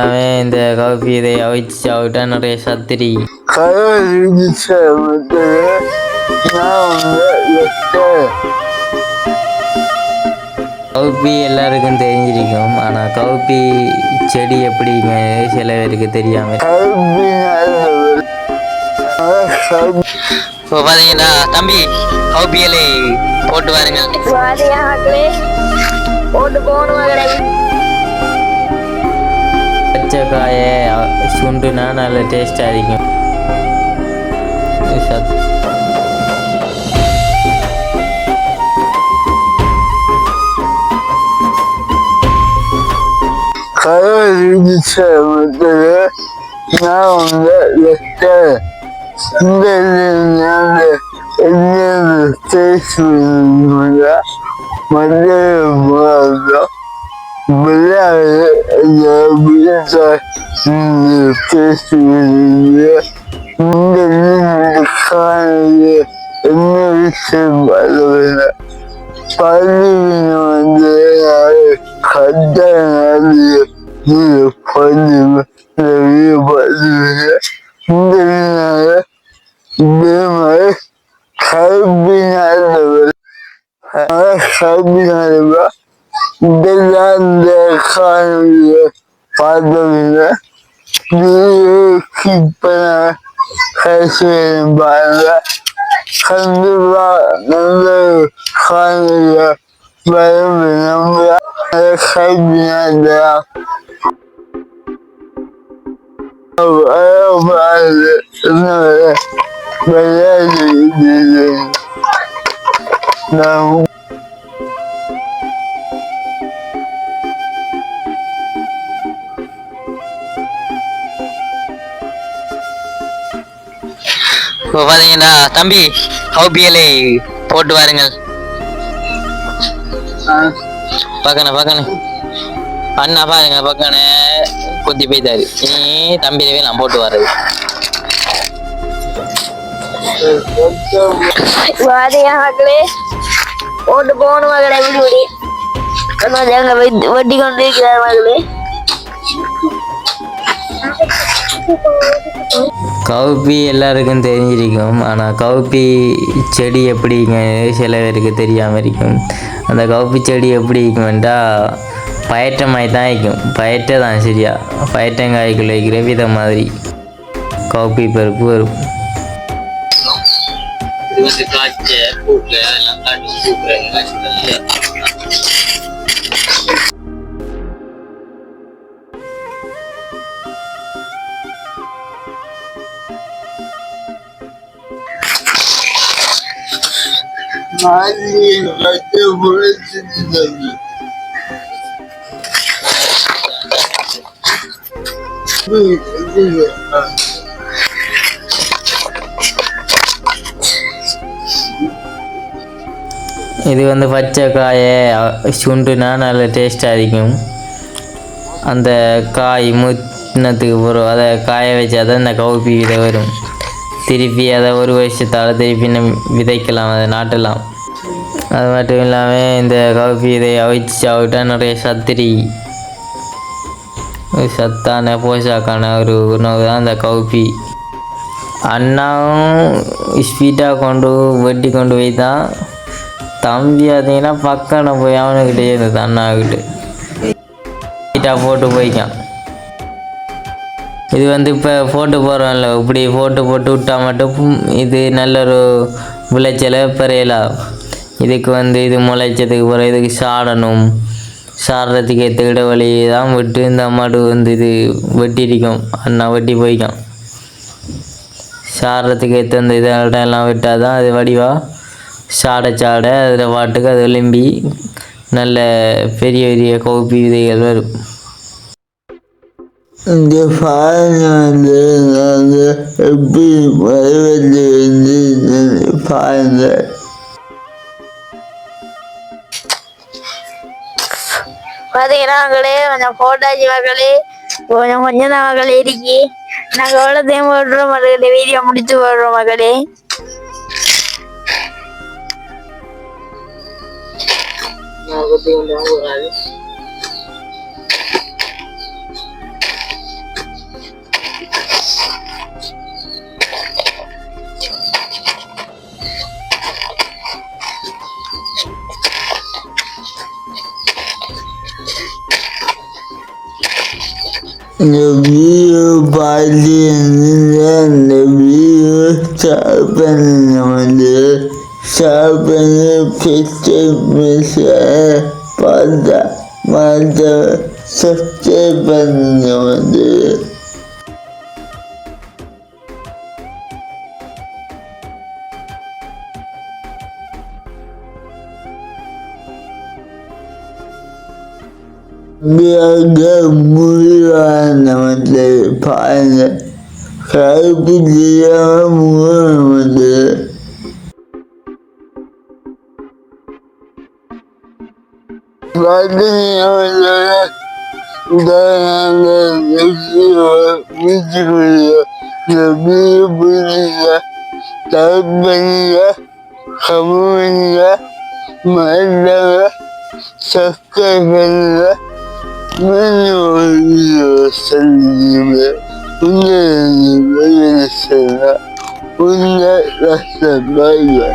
அவன் இந்த காஃபி இதை அவிச்சு சாப்பிட்டா நிறைய சத்திரி கவுப்பி எல்லாருக்கும் தெரிஞ்சிருக்கும் ஆனால் கவுப்பி செடி எப்படிங்க சில பேருக்கு தெரியாம இப்போ பார்த்தீங்கன்னா தம்பி கவுப்பியலை போட்டு வாருங்க போட்டு போகணும் மகளே பச்சை காயை அ- சுண்டுனா நல்ல டேஸ்டாக இருக்கும் சத் கடவுளுக்கு சேமத்து நான் வந்து வெட்டேன் இந்த நாள் என்ன பேசுவீங்க மத்திய மாதம் விளையாடு வீட்டில் பேசுவீங்க இந்த காலையில் என்ன விஷயம் பரவாயில்ல பள்ளியில் வந்து கட்டாயம் இது பண்ணுவேன் பண்ணுவேன் இந்த நாள் இதே மாதிரி கல்வி நல்லவர் கல்வி நல்லவர் இதெல்லாம் இப்போ பார்த்தீங்கன்னா தம்பி கவுப்பியலை போட்டு வாருங்கள். பார்க்கணும் பார்க்கணும். அண்ணா பாருங்க பக்கன குத்தி போய்த்தாரு நீ தம்பி நான் போட்டு வர்றது. வாரியா மக்களே போட்டு போகணும் மகளே அங்க வட்டி கொண்டு இருக்கிறார் மகளே. கவுப்பி எல்லாருக்கும் தெரிஞ்சிருக்கும். ஆனால் கவுப்பி செடி எப்படிங்க சில பேருக்கு தெரியாமல் இருக்கும். அந்த கவுப்பி செடி எப்படி இருக்குமெண்டா பயற்றமாய் தான் இருக்கும். பயற்ற தான் சரியா. பயற்றங்காய்க்குள்ள வைக்கிற வித மாதிரி கவுப்பி பருப்பு வரும். இது வந்து காய்ச்ச அதெல்லாம் காட்டும் பூக்கள் இது வந்து பச்சை காயை சுண்டுனா நல்ல டேஸ்டாக இருக்கும். அந்த காய் முத்தினத்துக்கு பிறகு அதை காய வச்சா தான் இந்த கவுப்பி இதை வரும். திருப்பி அதை ஒரு வருஷத்தால் திருப்பி நம்ம விதைக்கலாம் அதை நாட்டலாம். அது மட்டும் இல்லாமல் இந்த கவுப்பி இதை அவிச்சு சாப்பிட்டா நிறைய சத்திரி. ஒரு சத்தான போஷாக்கான ஒரு உணவு தான் இந்த கவுப்பி அண்ணாவும் ஸ்பீடாக கொண்டு வெட்டி கொண்டு போய் தான் தம்பி பார்த்தீங்கன்னா பக்கம் போய் அவனுக்கிட்டே இருந்தது அண்ணாக்கிட்ட ஸ்பீட்டாக போட்டு போய்க்கான். இது வந்து இப்போ ஃபோட்டோ போகிறோம்ல இப்படி ஃபோட்டோ போட்டு விட்டா மட்டும் இது நல்ல ஒரு விளைச்சலை பெறையலாம் இதுக்கு வந்து இது முளைச்சதுக்கு பிறகு இதுக்கு சாடணும். சாடுறதுக்கு ஏற்ற வழியை தான் விட்டு இந்த மாடு வந்து இது வெட்டிருக்கும் அண்ணா வெட்டி போய்க்கும் சாடுறதுக்கு ஏற்ற இந்த இதெல்லாம் எல்லாம் விட்டால் தான் அது வடிவாக சாட சாட அதில் பாட்டுக்கு அது விளம்பி நல்ல பெரிய பெரிய கவுப்பி விதைகள் வரும். இந்த வந்து நாங்கள் எப்படி வருவது என்று பாருங்க. பாத்தீங்கன்னா மகளே கொஞ்சம் போட்டாச்சு மகளே கொஞ்சம் கொஞ்சம் தான் மகளே இருக்கு. நாங்க எவ்வளோத்தையும் போடுறோம் மகளே வீடியோ முடிச்சு போடுறோம் மகளே இந்த வீடியோ பார்த்தீங்கன்னா இந்த வீடியோ ஷேர் பண்ணுங்க வந்து ஷேர் பண்ணி பிடிச்ச மிஸ் பார்த்தா மற்ற சப்ஸ்கிரைப் பண்ணுங்க வந்து மிக முடிவான வந்து பாருங்க Ben sevgimi, bunların beni sevme, bunlar rastlanmayla.